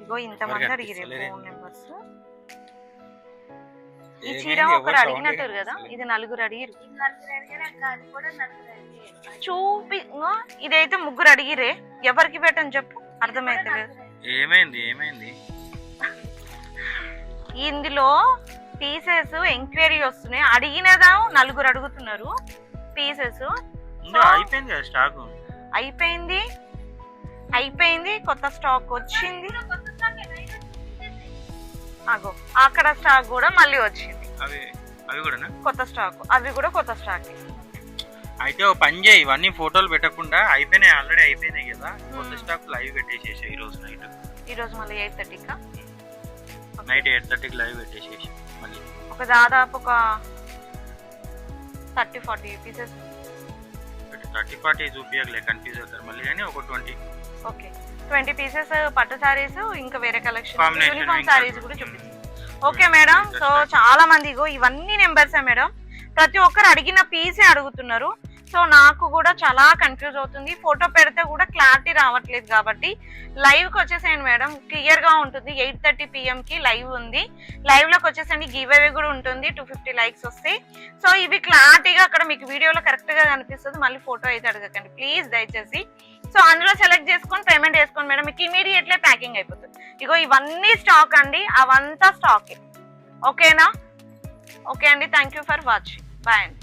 ఇగో ఇంతమంది అడిగిరే? Phone numbers ఈ? చీర ఒకరు అడిగినట్టు కదా. ఇది నలుగురు అడిగిరు. చూపి ఇదైతే ముగ్గురు అడిగిరే ఎవరికి పెట్టని చెప్పు అర్థమైతలేదు ఏమైంది ఏమైంది ఇందులో పీసెస్ ఎంక్వైరీ వస్తున్నాయి అడిగినదా నలుగురు అడుగుతున్నారు పీసెస్ అయిపోయింది కదా స్టాక్ అయిపోయింది అయిపోయింది కొత్త స్టాక్ వచ్చింది అగో అక్కడ స్టాక్ కూడా మళ్ళీ వచ్చింది. అవి అవి కూడానా? కొత్త స్టాక్ అవి కూడా కొత్త స్టాక్ అయితే ఓ పని చేయి ఇవన్నీ ఫోటోలు పెట్టకుండా అయిపోయినాయి ఆల్రెడీ అయిపోయినాయి కదా. కొత్త స్టాక్ లైవ్ పెట్టేసేసి ఈ రోజు నైట్ ఈ రోజు మళ్ళీ ఎయిట్ థర్టీకా నైట్ ఎయిట్ థర్టీకి లైవ్ పెట్టేసేసి మళ్ళీ. ఒక దాదాపు ఒక thirty forty pieces thirty forty చూపించలే కన్ఫ్యూజ్ అవుతారు మళ్ళీ కానీ ఒక ట్వంటీ ఓకే. ట్వంటీ పీసెస్ పట్టు సారీస్ ఇంకా వేరే కలెక్షన్ యూనిఫామ్ సారీస్ కూడా చూపిస్తుంది ఓకే మేడం సో చాలా మంది ఇవన్నీ నెంబర్సే మేడం ప్రతి ఒక్కరు అడిగిన పీసే అడుగుతున్నారు. సో నాకు కూడా చాలా కన్ఫ్యూజ్ అవుతుంది. ఫోటో పెడితే కూడా క్లారిటీ రావట్లేదు కాబట్టి లైవ్కి వచ్చేసేయండి మేడం క్లియర్గా ఉంటుంది. ఎయిట్ థర్టీ పిఎంకి లైవ్ ఉంది. లైవ్లోకి వచ్చేసండి గివ్ అవి కూడా ఉంటుంది. టూ ఫిఫ్టీ లైక్స్ వస్తాయి. సో ఇవి క్లారిటీగా అక్కడ మీకు వీడియోలో కరెక్ట్గా కనిపిస్తుంది. మళ్ళీ ఫోటో అయితే అడగకండి. ప్లీజ్ దయచేసి సో అందులో సెలెక్ట్ చేసుకొని పేమెంట్ చేసుకోండి మేడం. మీకు ఇమీడియట్లీ ప్యాకింగ్ అయిపోతుంది. ఇగో ఇవన్నీ స్టాక్ అండి. అవంతా స్టాక్ ఓకేనా ఓకే అండి. Thank you for watching bye అండి.